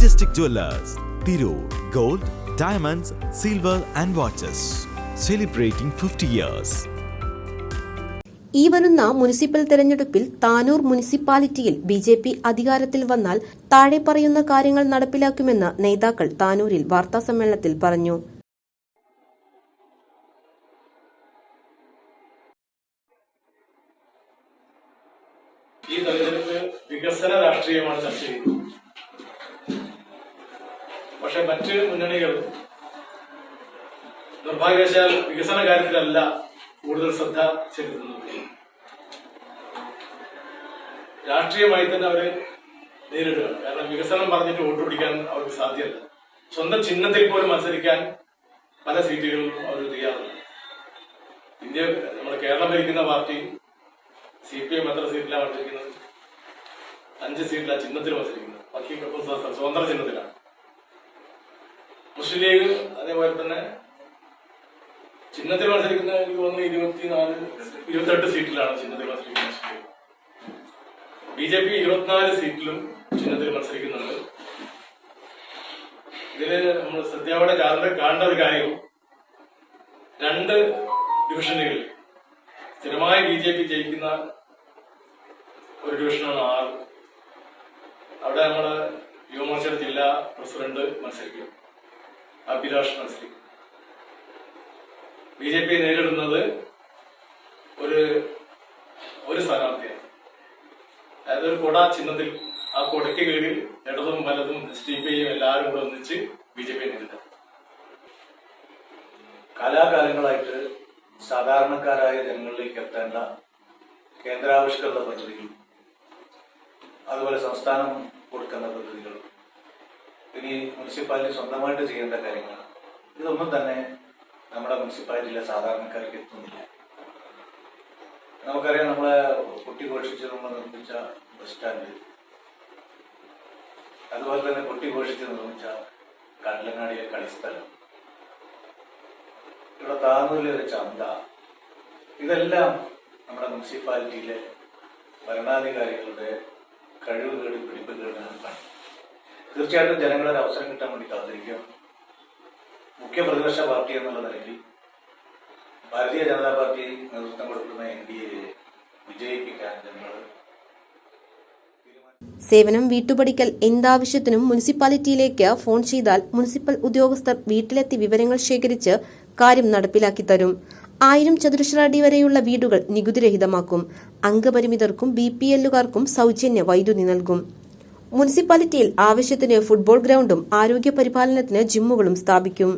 Majestic Jewellers Tirur gold diamonds silver and watches celebrating fifty years ഈ വരുന്ന municipal തെരഞ്ഞെടുപ്പിൽ താനൂർ മുനിസിപ്പാലിറ്റിയിൽ ബി ജെ പി അധികാരത്തിൽ വന്നാൽ താഴെ പറയുന്ന കാര്യങ്ങൾ നടപ്പിലാക്കുമെന്ന് നേതാക്കൾ താനൂരിൽ വാർത്താസമ്മേളനത്തിൽ പറഞ്ഞു. ഈ തെരഞ്ഞെടുപ്പ് വികസന രാഷ്ട്രീയമാണ് ചർച്ച ചെയ്യുന്നത്. പക്ഷെ മറ്റ് മുന്നണികൾ നിർഭാഗ്യവശാൽ വികസന കാര്യത്തിലല്ല കൂടുതൽ ശ്രദ്ധ ചെലുത്തുന്നത്. രാഷ്ട്രീയമായി തന്നെ അവർ നേരിടുകയാണ്. കാരണം വികസനം പറഞ്ഞിട്ട് വോട്ട് പിടിക്കാൻ അവർക്ക് സാധ്യമല്ല. സ്വന്തം ചിഹ്നത്തിൽ പോലും മത്സരിക്കാൻ പല സീറ്റുകളിലും അവർ തയ്യാറുണ്ട് ഇന്ത്യ നമ്മുടെ കേരളം ഭരിക്കുന്ന പാർട്ടി സി പി എം എത്ര സീറ്റിലാണ് മത്സരിക്കുന്നത്? അഞ്ച് സീറ്റിലാണ് ചിഹ്നത്തിൽ മത്സരിക്കുന്നത്. ബാക്കി സ്വതന്ത്ര ചിഹ്നത്തിലാണ്. മുസ്ലിം ലീഗ് അതേപോലെ തന്നെ ചിഹ്നത്തിൽ മത്സരിക്കുന്ന എനിക്ക് തോന്നുന്നു ഇരുപത്തിനാല് ഇരുപത്തെട്ട് സീറ്റിലാണ് ചിഹ്നത്തിൽ മത്സരിക്കുന്നത് Muslim League. B J P ഇരുപത്തിനാല് സീറ്റിലും ചിഹ്നത്തിൽ മത്സരിക്കുന്നുണ്ട്. ഇതിൽ നമ്മൾ ശ്രദ്ധയോടെ കാണേണ്ട കാണേണ്ട ഒരു കാര്യം. രണ്ട് ഡിവിഷനുകൾ സ്ഥിരമായി ബി ജെ പി ജയിക്കുന്ന ഒരു ഡിവിഷനാണ് ആറ്. അവിടെ നമ്മൾ യുവമോർച്ചയുടെ ജില്ലാ പ്രസിഡന്റ് മത്സരിക്കും. അഭിലാഷ് മത്സരിക്കും. ബി ജെ പി നേരിടുന്നത് ഒരു ഒരു സ്ഥാനാർത്ഥിയാണ്. അതായത് ഒരു കൊട ചിഹ്നത്തിൽ ആ കൊടയ്ക്ക് കീഴിൽ ഇടതും വലതും എസ് ഡി പിയും എല്ലാവരും കൂടെ ഒന്നിച്ച് ബി ജെ പി നേരിടും കാലാകാലങ്ങളായിട്ട് സാധാരണക്കാരായ ജനങ്ങളിലേക്ക് എത്തേണ്ട കേന്ദ്രാവിഷ്കൃത പദ്ധതികൾ അതുപോലെ സംസ്ഥാനം കൊടുക്കുന്ന പദ്ധതികൾ ഇനി മുനിസിപ്പാലിറ്റി സ്വന്തമായിട്ട് ചെയ്യേണ്ട കാര്യങ്ങളാണ്. ഇതൊന്നും തന്നെ നമ്മുടെ മുനിസിപ്പാലിറ്റിയിലെ സാധാരണക്കാർക്ക് എത്തുന്നില്ല. നമുക്കറിയാം നമ്മളെ കുട്ടി ഘോഷിച്ച് നമ്മൾ നിർമ്മിച്ച ബസ് സ്റ്റാൻഡ്. അതുപോലെ തന്നെ കുട്ടി ഘോഷിച്ച് നിർമ്മിച്ച കടലങ്ങാടിയിലെ കളിസ്ഥലം. ഇവിടെ താന്നൂരിലെ ഒരു ചന്ത. ഇതെല്ലാം നമ്മുടെ മുനിസിപ്പാലിറ്റിയിലെ ഭരണാധികാരികളുടെ പണി തീർച്ചയായിട്ടും ജനങ്ങളൊരു അവസരം കിട്ടാൻ വേണ്ടി കാത്തിരിക്കുക മുഖ്യ പ്രതിപക്ഷ പാർട്ടി എന്നുള്ള നിലയ്ക്ക് ഭാരതീയ ജനതാ പാർട്ടി നേതൃത്വം കൊടുക്കുന്ന എൻ ഡി എ വിജയിപ്പിക്കാൻ ജനങ്ങൾ സേവനം വീട്ടുപടിക്കൽ എന്താവശ്യത്തിനും മുനിസിപ്പാലിറ്റിയിലേക്ക് ഫോൺ ചെയ്താൽ മുനിസിപ്പൽ ഉദ്യോഗസ്ഥർ വീട്ടിലെത്തി വിവരങ്ങൾ ശേഖരിച്ച് കാര്യം നടപ്പിലാക്കി തരും. ആയിരം ചതുരശ്ര അടി വരെയുള്ള വീടുകൾ നികുതിരഹിതമാക്കും. അംഗപരിമിതർക്കും ബി പി എല്ലുകാർക്കും സൗജന്യ വൈദ്യുതി നൽകും. മുനിസിപ്പാലിറ്റിയിൽ ആവശ്യത്തിന് ഫുട്ബോൾ ഗ്രൗണ്ടും ആരോഗ്യ പരിപാലനത്തിന് ജിമ്മുകളും സ്ഥാപിക്കും.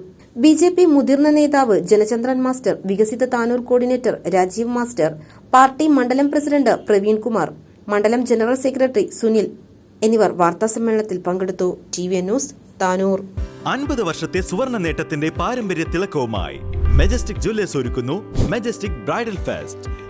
ബി ജെ പി മുതിർന്ന നേതാവ് ജനചന്ദ്രൻ മാസ്റ്റർ വികസിത Tanur coordinator Rajiv master party മണ്ഡലം പ്രസിഡന്റ് പ്രവീൺ കുമാർ മണ്ഡലം ജനറൽ സെക്രട്ടറി സുനിൽ എന്നിവർ വാർത്താസമ്മേളനത്തിൽ പങ്കെടുത്തു. T V news Tanur. അൻപത് വർഷത്തെ സുവർണ നേട്ടത്തിന്റെ പാരമ്പര്യ തിളക്കവുമായി മെജസ്റ്റിക് ജ്വല്ലേഴ്സ് ഒരുക്കുന്നു Majestic bridal fest